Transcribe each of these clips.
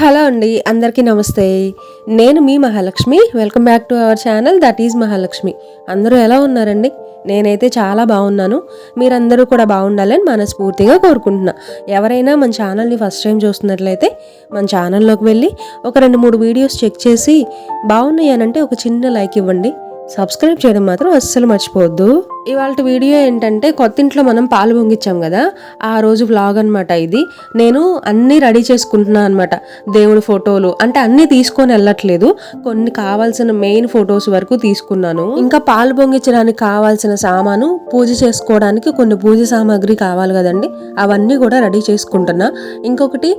Hello అండి అందరికీ నమస్తే. నేను మీ Mahalakshmi. Welcome back to our channel that is Mahalakshmi. అందరూ ఎలా ఉన్నారండి? నేనైతే చాలా బాగున్నాను. మీరందరూ కూడా బాగుండాలని మనస్ఫూర్తిగా కోరుకుంటున్నా. ఎవరైనా మన ఛానల్ని ఫస్ట్ టైం చూస్తున్నట్లయితే మన ఛానల్లోకి వెళ్ళి ఒక రెండు మూడు వీడియోస్ చెక్ చేసి బాగున్నాయి అనంటే ఒక చిన్న లైక్ ఇవ్వండి. సబ్స్క్రైబ్ చేయడం మాత్రం అస్సలు మర్చిపోవద్దు. ఇవాళ వీడియో ఏంటంటే కొత్త ఇంట్లో మనం పాలు పొంగిచ్చాం కదా ఆ రోజు వ్లాగ్ అనమాట ఇది. నేను అన్నీ రెడీ చేసుకుంటున్నాను అనమాట దేవుడి ఫోటోలు అంటే అన్నీ తీసుకొని వెళ్ళట్లేదు. కొన్ని కావాల్సిన మెయిన్ ఫొటోస్ వరకు తీసుకున్నాను. ఇంకా పాలు పొంగించడానికి కావాల్సిన సామాను పూజ చేసుకోవడానికి కొన్ని పూజ సామాగ్రి కావాలి కదండి అవన్నీ కూడా రెడీ చేసుకుంటున్నా. ఇంకొకటి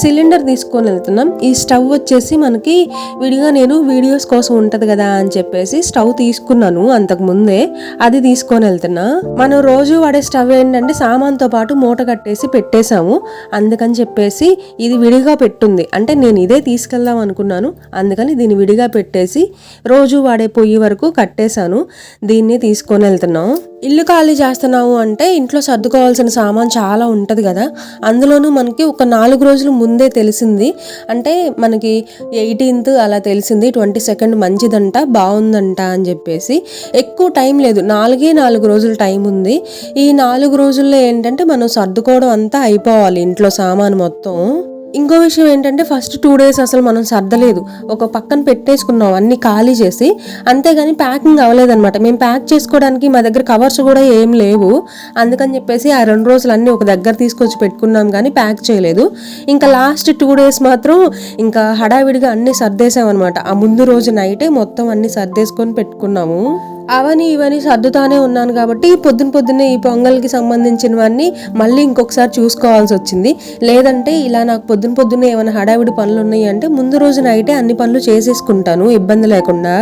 సిలిండర్ తీసుకొని వెళ్తున్నాం. ఈ స్టవ్ వచ్చేసి మనకి విడిగా నేను వీడియోస్ కోసం ఉంటుంది కదా అని చెప్పేసి స్టవ్ తీసుకున్నాను అంతకు ముందే. అది తీసుకొని వెళ్తున్నా. మనం రోజు వాడే స్టవ్ ఏంటంటే సామాన్తో పాటు మూట కట్టేసి పెట్టేశాము. అందుకని చెప్పేసి ఇది విడిగా పెట్టుంది. అంటే నేను ఇదే తీసుకెళ్దాం అనుకున్నాను. అందుకని దీన్ని విడిగా పెట్టేసి రోజు వాడే పొయ్యి వరకు కట్టేశాను. దీన్ని తీసుకొని వెళ్తున్నాం. ఇల్లు ఖాళీ చేస్తున్నాము అంటే ఇంట్లో సర్దుకోవాల్సిన సామాన్ చాలా ఉంటుంది కదా. అందులోనూ మనకి ఒక నాలుగు రోజులు ముందే తెలిసింది. అంటే మనకి ఎయిటీన్త్ అలా తెలిసింది ట్వంటీ సెకండ్ మంచిదంట బాగుందంట అని చెప్పేసి. ఎక్కువ టైం లేదు నాలుగే నాలుగు రోజులు టైం ఉంది. ఈ నాలుగు రోజుల్లో ఏంటంటే మనం సర్దుకోవడం అంతా అయిపోవాలి ఇంట్లో సామాన్ మొత్తం. ఇంకో విషయం ఏంటంటే ఫస్ట్ టూ డేస్ అసలు మనం సర్దలేదు. ఒక పక్కన పెట్టేసుకున్నాం అన్ని ఖాళీ చేసి. అంతేగాని ప్యాకింగ్ అవ్వలేదన్నమాట. మేము ప్యాక్ చేసుకోవడానికి మా దగ్గర కవర్స్ కూడా ఏం లేవు. అందుకని చెప్పేసి ఆ రెండు రోజులు అన్నీ ఒక దగ్గర తీసుకొచ్చి పెట్టుకున్నాం కానీ ప్యాక్ చేయలేదు. ఇంకా లాస్ట్ టూ డేస్ మాత్రం ఇంకా హడావిడిగా అన్ని సర్దేశామన్నమాట. ఆ ముందు రోజు నైటే మొత్తం అన్ని సర్దేసుకొని పెట్టుకున్నాము. అవని ఇవని సర్దుతానే ఉన్నాను కాబట్టి పొద్దున పొద్దున్నే ఈ పొంగల్కి సంబంధించినవన్నీ మళ్ళీ ఇంకొకసారి చూసుకోవాల్సి వచ్చింది. లేదంటే ఇలా నాకు పొద్దున పొద్దున్నే ఏమైనా హడావిడి పనులు ఉన్నాయి అంటే ముందు రోజు నైటే అన్ని పనులు చేసేసుకుంటాను. ఇబ్బంది లేకుండా.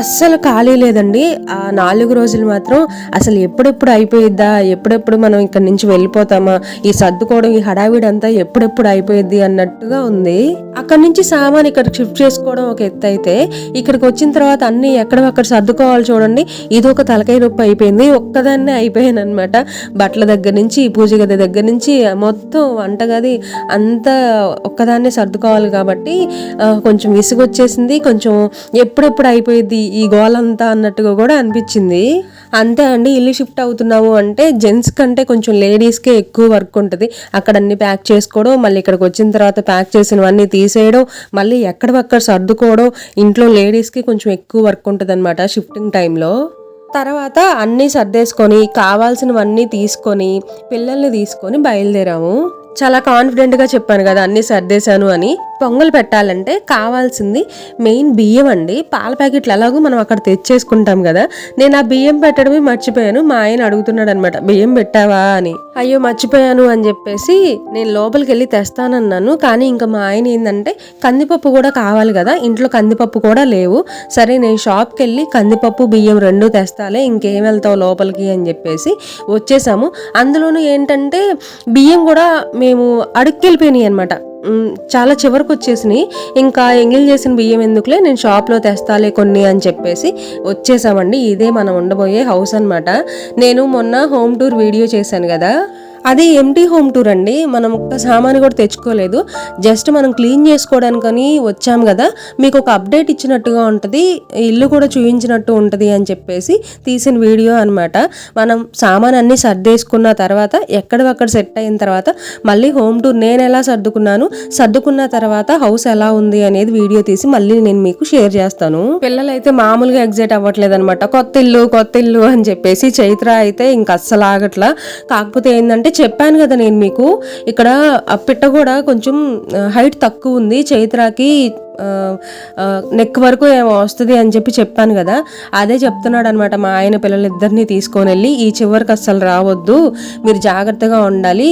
అస్సలు ఖాళీ లేదండి. ఆ నాలుగు రోజులు మాత్రం అసలు ఎప్పుడెప్పుడు అయిపోయిద్దా? ఎప్పుడెప్పుడు మనం ఇక్కడ నుంచి వెళ్ళిపోతామా? ఈ సర్దుకోవడం ఈ హడావిడి అంతా ఎప్పుడెప్పుడు అయిపోయిద్ది అన్నట్టుగా ఉంది. అక్కడ నుంచి సామాన్ ఇక్కడ షిఫ్ట్ చేసుకోవడం ఒక ఎత్తు అయితే ఇక్కడికి వచ్చిన తర్వాత అన్ని ఎక్కడక్కడ సర్దుకోవాలి చూడండి. ఇది ఒక తలకాయ నొప్పి అయిపోయింది. ఒక్కదాన్నే అయిపోయాను అనమాట బట్టల దగ్గర నుంచి పూజ గది దగ్గర నుంచి మొత్తం వంటగది అంతా ఒక్కదాన్నే సర్దుకోవాలి కాబట్టి కొంచెం కొంచెం విసుగొచ్చేసింది. కొంచెం ఎప్పుడెప్పుడు అయిపోయింది ఈ గోలంతా అన్నట్టుగా కూడా అనిపించింది. అంతే అండి ఇల్లు షిఫ్ట్ అవుతున్నాము అంటే జెంట్స్ కంటే కొంచెం లేడీస్కే ఎక్కువ వర్క్ ఉంటుంది. అక్కడ అన్ని ప్యాక్ చేసుకోవడం మళ్ళీ ఇక్కడికి వచ్చిన తర్వాత ప్యాక్ చేసినవన్నీ తీసేయడం మళ్ళీ ఎక్కడవక్కడ సర్దుకోవడం ఇంట్లో లేడీస్కి కొంచెం ఎక్కువ వర్క్ ఉంటుంది అనమాట షిఫ్టింగ్ టైంలో. తర్వాత అన్నీ సర్దేసుకొని కావాల్సినవన్నీ తీసుకొని పిల్లల్ని తీసుకొని బయలుదేరాము. చాలా కాన్ఫిడెంట్గా చెప్పాను కదా అన్నీ సర్దేశాను అని. పొంగల్ పెట్టాలంటే కావాల్సింది మెయిన్ బియ్యం అండి. పాల ప్యాకెట్లు ఎలాగో మనం అక్కడ తెచ్చేసుకుంటాం కదా. నేను ఆ బియ్యం పెట్టడమే మర్చిపోయాను. మా ఆయన అడుగుతున్నాడు అనమాట బియ్యం పెట్టావా? అని. అయ్యో మర్చిపోయాను అని చెప్పేసి నేను లోపలికి వెళ్ళి తెస్తానన్నాను. కానీ ఇంకా మా ఆయన ఏంటంటే కందిపప్పు కూడా కావాలి కదా ఇంట్లో కందిపప్పు కూడా లేవు. సరే నేను షాప్కి వెళ్ళి కందిపప్పు బియ్యం రెండు తెస్తాలే ఇంకేం వెళ్తావు లోపలికి? అని చెప్పేసి వచ్చేసాము. అందులోనూ ఏంటంటే బియ్యం కూడా మేము అడుక్కెళ్ళిపోయినాయి అనమాట చాలా చివరికి వచ్చేసినాయి. ఇంకా ఎంగిల్ చేసిన బియ్యం ఎందుకులే నేను షాప్లో తెస్తాలే కొన్ని అని చెప్పేసి వచ్చేసామండి. ఇదే మనం ఉండబోయే హౌస్ అనమాట నేను మొన్న హోమ్ టూర్ వీడియో చేశాను కదా. అది ఎంటీ హోమ్ టూర్ అండి. మనం ఒక్క సామాను కూడా తెచ్చుకోలేదు. జస్ట్ మనం క్లీన్ చేసుకోవడానికని వచ్చాం కదా. మీకు ఒక అప్డేట్ ఇచ్చినట్టుగా ఉంటుంది. ఇల్లు కూడా చూపించినట్టు ఉంటుంది అని చెప్పేసి తీసిన వీడియో అనమాట మనం సామాన్ అన్ని సర్దేసుకున్న తర్వాత ఎక్కడవక్కడ సెట్ అయిన తర్వాత మళ్ళీ హోమ్ టూర్ నేను ఎలా సర్దుకున్నాను సర్దుకున్న తర్వాత హౌస్ ఎలా ఉంది అనేది వీడియో తీసి మళ్ళీ నేను మీకు షేర్ చేస్తాను. పిల్లలు అయితే మామూలుగా ఎగ్జైట్ అవ్వట్లేదు అనమాట కొత్త ఇల్లు కొత్త ఇల్లు అని చెప్పేసి చైత్ర అయితే ఇంక అస్సలు ఆగట్లా. కాకపోతే ఏంటంటే చెప్పాను కదా నేను మీకు ఇక్కడ ఆ పిట్ట కూడా కొంచెం హైట్ తక్కువ ఉంది చైత్రాకి నెక్ వరకు ఏమో వస్తుంది అని చెప్పి చెప్పాను కదా. అదే చెప్తున్నాడు అనమాట మా ఆయన పిల్లలిద్దరిని తీసుకొని వెళ్ళి ఈ చివరికి అస్సలు రావద్దు మీరు జాగ్రత్తగా ఉండాలి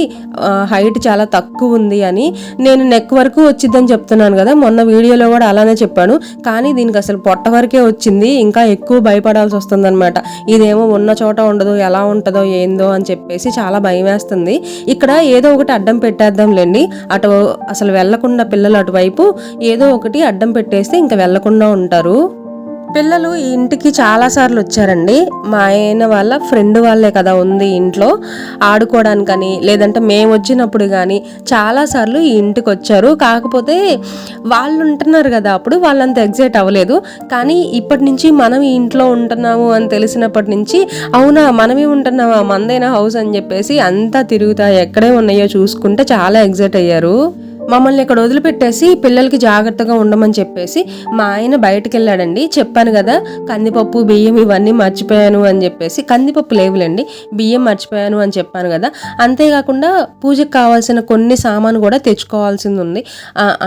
హైట్ చాలా తక్కువ ఉంది అని నేను నెక్ వరకు వచ్చిందని చెప్తున్నాను కదా. మొన్న వీడియోలో కూడా అలానే చెప్పాను. కానీ దీనికి అసలు పొట్ట వరకే వచ్చింది. ఇంకా ఎక్కువ భయపడాల్సి వస్తుందన్నమాట ఇదేమో ఉన్న చోట ఉండదు ఎలా ఉంటుందో ఏందో అని చెప్పేసి చాలా భయం వేస్తుంది ఇక్కడ ఏదో ఒకటి అడ్డం పెట్టేద్దాంలేండి. అటు అసలు వెళ్ళకుండా పిల్లలు అటువైపు ఏదో ఒకటి అడ్డం పెట్టేస్తే ఇంకా వెళ్ళకుండా ఉంటారు. పిల్లలు ఈ ఇంటికి చాలా సార్లు వచ్చారండి. మా ఆయన వాళ్ళ ఫ్రెండ్ వాళ్ళే కదా ఉంది ఇంట్లో. ఆడుకోవడానికని లేదంటే మేము వచ్చినప్పుడు కానీ చాలా సార్లు ఈ ఇంటికి వచ్చారు. కాకపోతే వాళ్ళు ఉంటున్నారు కదా అప్పుడు వాళ్ళంత ఎగ్జైట్ అవ్వలేదు. కానీ ఇప్పటి నుంచి మనం ఈ ఇంట్లో ఉంటున్నాము అని తెలిసినప్పటి నుంచి అవునా మనమే ఉంటున్నామా మందైన హౌస్ అని చెప్పేసి అంతా తిరుగుతా ఎక్కడే ఉన్నాయో చూసుకుంటే చాలా ఎగ్జైట్ అయ్యారు. మమ్మల్ని ఇక్కడ వదిలిపెట్టేసి పిల్లలకి జాగ్రత్తగా ఉండమని చెప్పేసి మా ఆయన బయటకు వెళ్ళాడండి చెప్పాను కదా కందిపప్పు బియ్యం ఇవన్నీ మర్చిపోయాను అని చెప్పేసి. కందిపప్పు లేవులేండి బియ్యం మర్చిపోయాను అని చెప్పాను కదా. అంతేకాకుండా పూజకు కావాల్సిన కొన్ని సామాను కూడా తెచ్చుకోవాల్సింది ఉంది.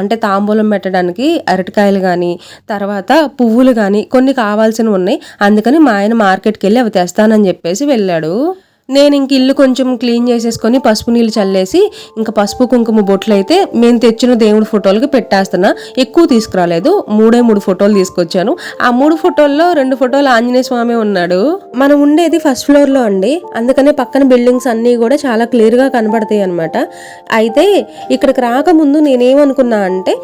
అంటే తాంబూలం పెట్టడానికి అరటికాయలు కానీ తర్వాత పువ్వులు కానీ కొన్ని కావాల్సినవి ఉన్నాయి. అందుకని మా ఆయన మార్కెట్కి వెళ్ళి అవి తెస్తానని చెప్పేసి వెళ్ళాడు. నేను ఇంక ఇల్లు కొంచెం క్లీన్ చేసేసుకొని పసుపు నీళ్ళు చల్లేసి ఇంకా పసుపు కుంకుమ బొట్లు అయితే మేము తెచ్చిన దేవుడి ఫోటోలకి పెట్టేస్తున్నా. ఎక్కువ తీసుకురాలేదు. మూడే మూడు ఫోటోలు తీసుకొచ్చాను. ఆ మూడు ఫోటోల్లో రెండు ఫోటోలు ఆంజనేయ స్వామి ఉన్నాడు. మనం ఉండేది ఫస్ట్ ఫ్లోర్లో అండి. అందుకనే పక్కన బిల్డింగ్స్ అన్నీ కూడా చాలా క్లియర్గా కనబడతాయి అనమాట అయితే ఇక్కడికి రాకముందు నేనేమనుకున్నా అంటే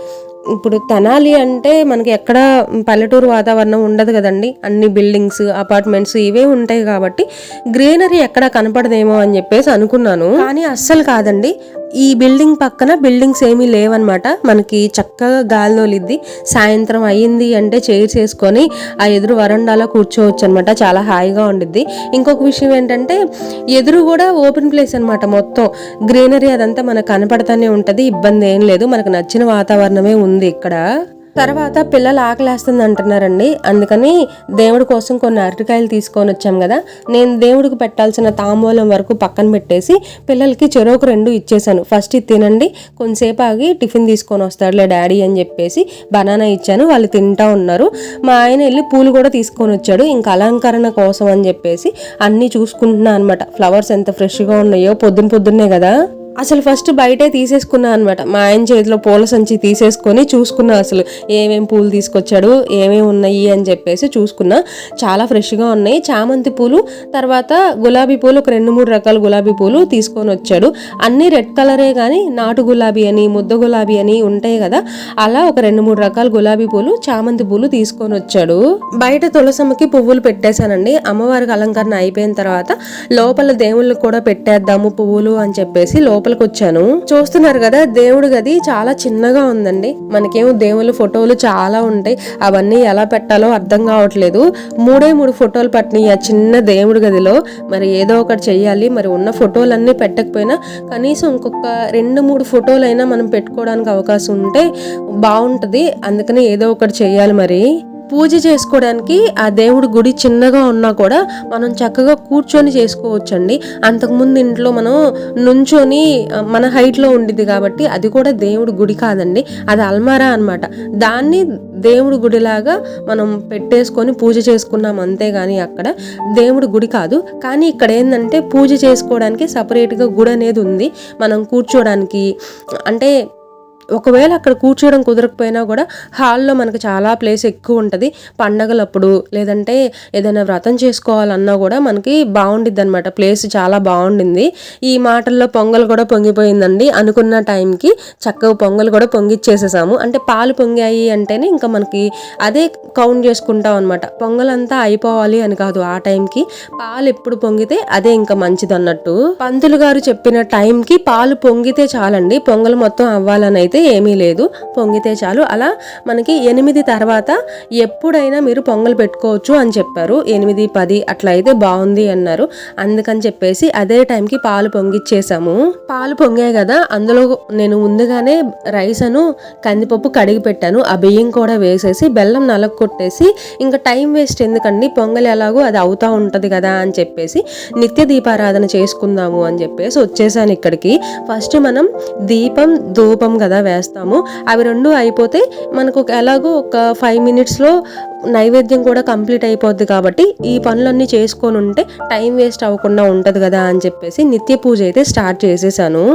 ఇప్పుడు తెనాలి అంటే మనకి ఎక్కడ పల్లెటూరు వాతావరణం ఉండదు కదండి. అన్ని బిల్డింగ్స్ అపార్ట్మెంట్స్ ఇవే ఉంటాయి కాబట్టి గ్రీనరీ ఎక్కడ కనపడదేమో అని చెప్పేసి అనుకున్నాను. కానీ అస్సలు కాదండి. ఈ బిల్డింగ్ పక్కన బిల్డింగ్స్ ఏమీ లేవన్నమాట. మనకి చక్కగా గాలిలోలిద్ది సాయంత్రం అయ్యింది అంటే చైర్స్ వేసుకొని ఆ ఎదురు వరండాలో కూర్చోవచ్చు అనమాట చాలా హాయిగా ఉండిద్ది. ఇంకొక విషయం ఏంటంటే ఎదురు కూడా ఓపెన్ ప్లేస్ అనమాట మొత్తం. గ్రీనరీ అదంతా మనకు కనపడతానే ఉంటుంది. ఇబ్బంది ఏం లేదు. మనకు నచ్చిన వాతావరణమే ఉంది ఇక్కడ. తర్వాత పిల్లలు ఆకలేస్తుంది అంటున్నారండి అందుకని దేవుడి కోసం కొన్ని అరటికాయలు తీసుకొని వచ్చాం కదా. నేను దేవుడికి పెట్టాల్సిన తాంబూలం వరకు పక్కన పెట్టేసి పిల్లలకి చెరోకు రెండు ఇచ్చేసాను. ఫస్ట్ ఇది తినండి కొంతసేపు ఆగి టిఫిన్ తీసుకొని వస్తాడులే డాడీ అని చెప్పేసి బనానా ఇచ్చాను. వాళ్ళు తింటా ఉన్నారు. మా ఆయన వెళ్ళి పూలు కూడా తీసుకొని వచ్చాడు. ఇంకా అలంకరణ కోసం అని చెప్పేసి అన్నీ చూసుకుంటున్నా అనమాట ఫ్లవర్స్ ఎంత ఫ్రెష్గా ఉన్నాయో పొద్దున పొద్దున్నే కదా. అసలు ఫస్ట్ బయటే తీసేసుకున్నా అనమాట మా ఆయన చేతిలో పూల సంచి తీసేసుకొని చూసుకున్నా అసలు ఏమేం పూలు తీసుకొచ్చాడు ఏమేమి ఉన్నాయి అని చెప్పేసి చూసుకున్నా. చాలా ఫ్రెష్గా ఉన్నాయి. చామంతి పూలు తర్వాత గులాబీ పూలు ఒక రెండు మూడు రకాల గులాబీ పూలు తీసుకొని వచ్చాడు. అన్నీ రెడ్ కలరే కానీ నాటు గులాబీ అని ముద్ద గులాబీ అని ఉంటాయి కదా అలా ఒక రెండు మూడు రకాల గులాబీ పూలు చామంతి పూలు తీసుకొని వచ్చాడు. బయట తులసమ్మకి పువ్వులు పెట్టేశానండి. అమ్మవారికి అలంకరణ అయిపోయిన తర్వాత లోపల దేవుళ్ళకి కూడా పెట్టేద్దాము పువ్వులు అని చెప్పేసి లోపల లోపలికి వచ్చాను చూస్తున్నారు కదా దేవుడి గది చాలా చిన్నగా ఉందండి. మనకేమో దేవుళ్ళ ఫోటోలు చాలా ఉంటాయి. అవన్నీ ఎలా పెట్టాలో అర్థం కావట్లేదు. మూడే మూడు ఫోటోలు పట్టినాయి ఆ చిన్న దేవుడి గదిలో. మరి ఏదో ఒకటి చెయ్యాలి. మరి ఉన్న ఫోటోలన్నీ పెట్టకపోయినా కనీసం ఇంకొక రెండు మూడు ఫోటోలు అయినా మనం పెట్టుకోవడానికి అవకాశం ఉంటే బాగుంటుంది. అందుకని ఏదో ఒకటి చెయ్యాలి మరి. పూజ చేసుకోవడానికి ఆ దేవుడి గుడి చిన్నగా ఉన్నా కూడా మనం చక్కగా కూర్చొని చేసుకోవచ్చండి. అంతకుముందు ఇంట్లో మనం నుంచొని మన హైట్లో ఉండిద్ది కాబట్టి అది కూడా దేవుడి గుడి కాదండి. అది అల్మారా అన్నమాట. దాన్ని దేవుడి గుడిలాగా మనం పెట్టేసుకొని పూజ చేసుకున్నాం అంతేగాని అక్కడ దేవుడి గుడి కాదు. కానీ ఇక్కడ ఏంటంటే పూజ చేసుకోవడానికి సపరేట్గా గుడి అనేది ఉంది. మనం కూర్చోడానికి అంటే ఒకవేళ అక్కడ కూర్చోవడం కుదరకపోయినా కూడా హాల్లో మనకు చాలా ప్లేస్ ఎక్కువ ఉంటుంది. పండగలప్పుడు లేదంటే ఏదైనా వ్రతం చేసుకోవాలన్నా కూడా మనకి బాగుండిద్ది అనమాట ప్లేస్ చాలా బాగుండింది. ఈ మాటల్లో పొంగల్ కూడా పొంగిపోయిందండి. అనుకున్న టైంకి చక్కగా పొంగల్ కూడా పొంగిచ్చేసేసాము. అంటే పాలు పొంగాయి అంటేనే ఇంకా మనకి అదే కౌంట్ చేసుకుంటాం అనమాట పొంగల్ అంతా అయిపోవాలి అని కాదు ఆ టైంకి. పాలు ఎప్పుడు పొంగితే అదే ఇంకా మంచిది అన్నట్టు పంతులు గారు చెప్పిన టైంకి పాలు పొంగితే చాలండి. పొంగల్ మొత్తం అవ్వాలని అయితే ఏమీ లేదు. పొంగితే చాలు. అలా మనకి ఎనిమిది తర్వాత ఎప్పుడైనా మీరు పొంగల్ పెట్టుకోవచ్చు అని చెప్పారు. ఎనిమిది పది అట్లా అయితే బాగుంది అన్నారు. అందుకని చెప్పేసి అదే టైంకి పాలు పొంగిచ్చేసాము. పాలు పొంగాయి కదా. అందులో నేను ముందుగానే రైస్ అను కందిపప్పు కడిగి పెట్టాను. ఆ బియ్యం కూడా వేసేసి బెల్లం నలగొట్టేసి ఇంకా టైం వేస్ట్ ఎందుకండి? పొంగల్ ఎలాగో అది అవుతా ఉంటుంది కదా అని చెప్పేసి నిత్య దీపారాధన చేసుకుందాము అని చెప్పేసి వచ్చేసాను ఇక్కడికి. ఫస్ట్ మనం దీపం ధూపం కదా వేస్తాము. అవి రెండు అయిపోతే మనకు ఒక ఎలాగో ఒక ఫైవ్ మినిట్స్లో నైవేద్యం కూడా కంప్లీట్ అయిపోద్ది కాబట్టి ఈ పనులన్నీ చేసుకొని ఉంటే టైం వేస్ట్ అవ్వకుండా ఉంటుంది కదా అని చెప్పేసి నిత్య పూజ అయితే స్టార్ట్ చేసేసాను.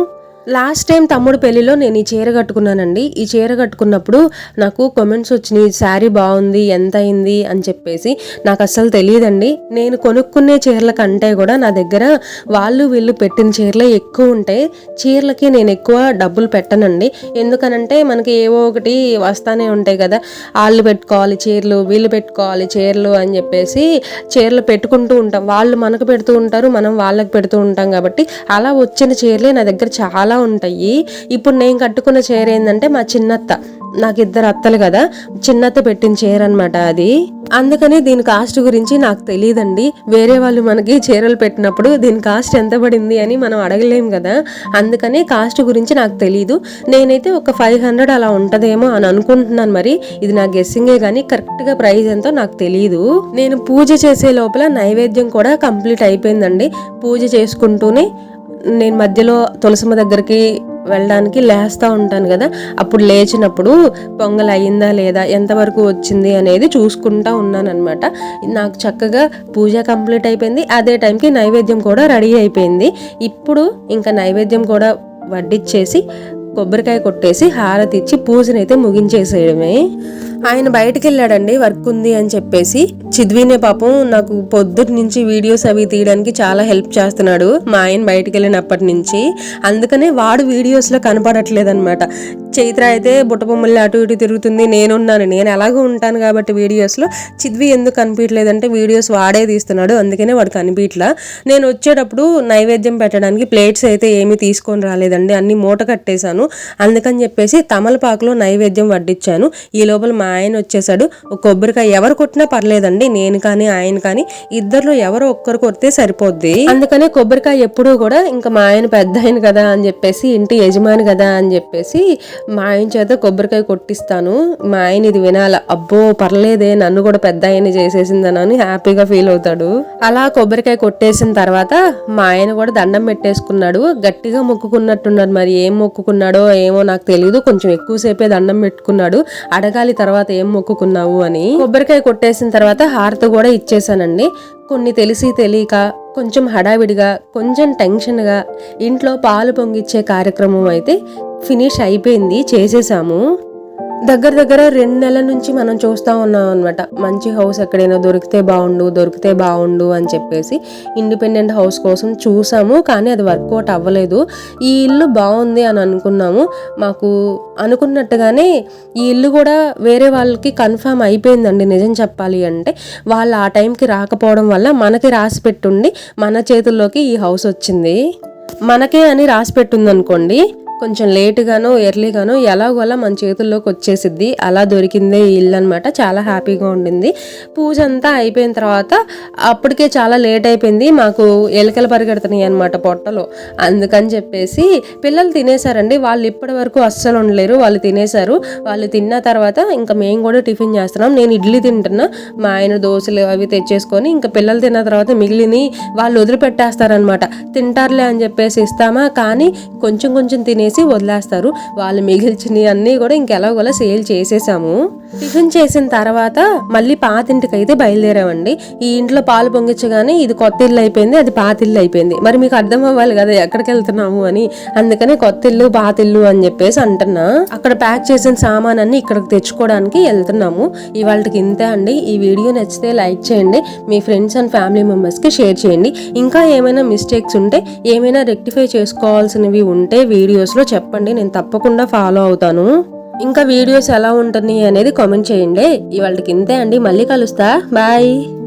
లాస్ట్ టైం తమ్ముడు పెళ్ళిలో నేను ఈ చీర కట్టుకున్నానండి. ఈ చీర కట్టుకున్నప్పుడు నాకు కామెంట్స్ వచ్చినాయి శారీ బాగుంది ఎంత అయింది? అని చెప్పేసి. నాకు అస్సలు తెలియదండి. నేను కొనుక్కునే చీరల కంటే కూడా నా దగ్గర వాళ్ళు వీళ్ళు పెట్టిన చీరలే ఎక్కువ ఉంటాయి. చీరలకి నేను ఎక్కువ డబ్బులు పెట్టనండి. ఎందుకనంటే మనకి ఏవో ఒకటి వస్తానే ఉంటాయి కదా. వాళ్ళు పెట్టుకోవాలి చీరలు వీళ్ళు పెట్టుకోవాలి చీరలు అని చెప్పేసి చీరలు పెట్టుకుంటూ ఉంటాం. వాళ్ళు మనకు పెడుతూ ఉంటారు మనం వాళ్ళకి పెడుతూ ఉంటాం కాబట్టి అలా వచ్చిన చీరలే నా దగ్గర చాలా ఉంటాయి. ఇప్పుడు నేను కట్టుకున్న చీర ఏంటంటే మా చిన్నత్త. నాకు ఇద్దరు అత్తలు కదా. చిన్నత్త పెట్టిన చీర అనమాట అది. అందుకని దీని కాస్ట్ గురించి నాకు తెలియదండి వేరే వాళ్ళు మనకి చీరలు పెట్టినప్పుడు దీని కాస్ట్ ఎంత పడింది అని మనం అడగలేం కదా. అందుకని కాస్ట్ గురించి నాకు తెలియదు నేనైతే ఒక ఫైవ్ హండ్రెడ్ అలా ఉంటదేమో అని అనుకుంటున్నాను మరి. ఇది నా గెస్సింగే కానీ కరెక్ట్గా ప్రైస్ ఎంతో నాకు తెలియదు నేను పూజ చేసే లోపల నైవేద్యం కూడా కంప్లీట్ అయిపోయిందండి. పూజ చేసుకుంటూనే నేను మధ్యలో తులసమ్మ దగ్గరికి వెళ్ళడానికి లేస్తూ ఉంటాను కదా అప్పుడు లేచినప్పుడు పొంగల్ అయ్యిందా లేదా ఎంతవరకు వచ్చింది అనేది చూసుకుంటా ఉన్నాను అనమాట నాకు చక్కగా పూజ కంప్లీట్ అయిపోయింది. అదే టైంకి నైవేద్యం కూడా రెడీ అయిపోయింది. ఇప్పుడు ఇంకా నైవేద్యం కూడా వడ్డిచ్చేసి కొబ్బరికాయ కొట్టేసి హారతి ఇచ్చి పూజనైతే ముగించేసేయడమే. ఆయన బయటకు వెళ్ళాడండి వర్క్ ఉంది అని చెప్పేసి. చిద్వినే పాపం నాకు పొద్దుటి నుంచి వీడియోస్ అవి తీయడానికి చాలా హెల్ప్ చేస్తున్నాడు మా ఆయన బయటకు వెళ్ళినప్పటి నుంచి. అందుకనే వాడు వీడియోస్లో కనపడట్లేదు అనమాట చైత్ర అయితే బుట్టబొమ్మల్ని అటు ఇటు తిరుగుతుంది నేనున్నాను నేను ఎలాగో ఉంటాను కాబట్టి వీడియోస్లో. చిద్వి ఎందుకు కనిపించలేదంటే వీడియోస్ వాడే తీస్తున్నాడు అందుకనే వాడు కనిపించలా నేను వచ్చేటప్పుడు నైవేద్యం పెట్టడానికి ప్లేట్స్ అయితే ఏమీ తీసుకొని రాలేదండి అన్ని మూట కట్టేశాను. అందుకని చెప్పేసి తమలపాకులో నైవేద్యం వడ్డించాను ఈ లోపల మా ఆయన వచ్చేసాడు. ఒక కొబ్బరికాయ ఎవరు కొట్టినా పర్లేదండి. నేను కానీ ఆయన కానీ ఇద్దరులో ఎవరో ఒక్కరు కొడితే సరిపోద్ది. అందుకనే కొబ్బరికాయ ఎప్పుడూ కూడా ఇంకా మా ఆయన పెద్ద ఆయన కదా అని చెప్పేసి ఇంటి యజమాని కదా అని చెప్పేసి మా ఆయన చేత కొబ్బరికాయ కొట్టిస్తాను. మా ఆయన ఇది వినాల. అబ్బో పర్లేదే నన్ను కూడా పెద్ద ఆయన చేసేసిందని హ్యాపీగా ఫీల్ అవుతాడు. అలా కొబ్బరికాయ కొట్టేసిన తర్వాత మా ఆయన కూడా దండం పెట్టేసుకున్నాడు. గట్టిగా మొక్కుకున్నట్టున్నాడు మరి ఏం మొక్కుకున్నాడో ఏమో నాకు తెలియదు కొంచెం ఎక్కువసేపే దండం పెట్టుకున్నాడు. అడగాలి తర్వాత ఏం మొక్కుకున్నావు అని కొబ్బరికాయ కొట్టేసిన తర్వాత హారత కూడా ఇచ్చేసానండి కొన్ని తెలిసి తెలియక కొంచెం హడావిడిగా కొంచెం టెన్షన్గా ఇంట్లో పాలు పొంగిచ్చే కార్యక్రమం అయితే ఫినిష్ అయిపోయింది చేసేసాము. దగ్గర దగ్గర రెండు నెలల నుంచి మనం చూస్తూ ఉన్నాం అనమాట మంచి హౌస్ ఎక్కడైనా దొరికితే బాగుండు దొరికితే బాగుండు అని చెప్పేసి ఇండిపెండెంట్ హౌస్ కోసం చూసాము కానీ అది వర్కౌట్ అవ్వలేదు. ఈ ఇల్లు బాగుంది అని అనుకున్నాము. మాకు అనుకున్నట్టుగానే ఈ ఇల్లు కూడా వేరే వాళ్ళకి కన్ఫర్మ్ అయిపోయిందండి నిజం చెప్పాలి అంటే. వాళ్ళు ఆ టైంకి రాకపోవడం వల్ల మనకి రాసి పెట్టుండి మన చేతుల్లోకి ఈ హౌస్ వచ్చింది. మనకే అని రాసి పెట్టుంది అనుకోండి కొంచెం లేటుగానో ఎర్లీగానో ఎలాగోలా మన చేతుల్లోకి వచ్చేసిద్ది. అలా దొరికిందే ఇల్లు అనమాట చాలా హ్యాపీగా ఉండింది. పూజ అంతా అయిపోయిన తర్వాత అప్పటికే చాలా లేట్ అయిపోయింది. మాకు ఎలుకలు పరిగెడుతున్నాయి అనమాట పొట్టలో. అందుకని చెప్పేసి పిల్లలు తినేశారండి. వాళ్ళు ఇప్పటి వరకు అస్సలు ఉండలేరు. వాళ్ళు తినేశారు. వాళ్ళు తిన్న తర్వాత ఇంకా మేము కూడా టిఫిన్ చేస్తున్నాం. నేను ఇడ్లీ తింటున్నా. మా ఆయన దోశలు అవి తెచ్చేసుకొని ఇంకా పిల్లలు తిన్న తర్వాత మిగిలిని వాళ్ళు వదిలిపెట్టేస్తారనమాట తింటారులే అని చెప్పేసి ఇస్తామా? కానీ కొంచెం కొంచెం తినేసి వదిలేస్తారు. వాళ్ళు మిగిల్చినవి అన్నీ కూడా ఇంకెలాగోలా సేల్ చేసేసాము. టిఫిన్ చేసిన తర్వాత మళ్ళీ పాత ఇంటికి అయితే బయలుదేరామండి. ఈ ఇంట్లో పాలు పొంగించగానే ఇది కొత్త ఇల్లు అయిపోయింది అది పాత ఇల్లు అయిపోయింది. మరి మీకు అర్థం అవ్వాలి కదా ఎక్కడికి వెళ్తున్నాము అని. అందుకనే కొత్త ఇల్లు పాత ఇల్లు అని చెప్పేసి అంటున్నా. అక్కడ ప్యాక్ చేసిన సామాన్ అన్ని ఇక్కడికి తెచ్చుకోవడానికి వెళ్తున్నాము. ఇవాళకి ఇంతే అండి. ఈ వీడియో నచ్చితే లైక్ చేయండి. మీ ఫ్రెండ్స్ అండ్ ఫ్యామిలీ మెంబర్స్కి షేర్ చేయండి. ఇంకా ఏమైనా మిస్టేక్స్ ఉంటే ఏమైనా రెక్టిఫై చేసుకోవాల్సినవి ఉంటే వీడియోస్లో చెప్పండి నేను తప్పకుండా ఫాలో అవుతాను. ఇంకా వీడియోస్ ఎలా ఉంటుంది అనేది కామెంట్ చేయండి. ఇవాళకి ఇంతే అండి మళ్ళీ కలుస్తా. బాయ్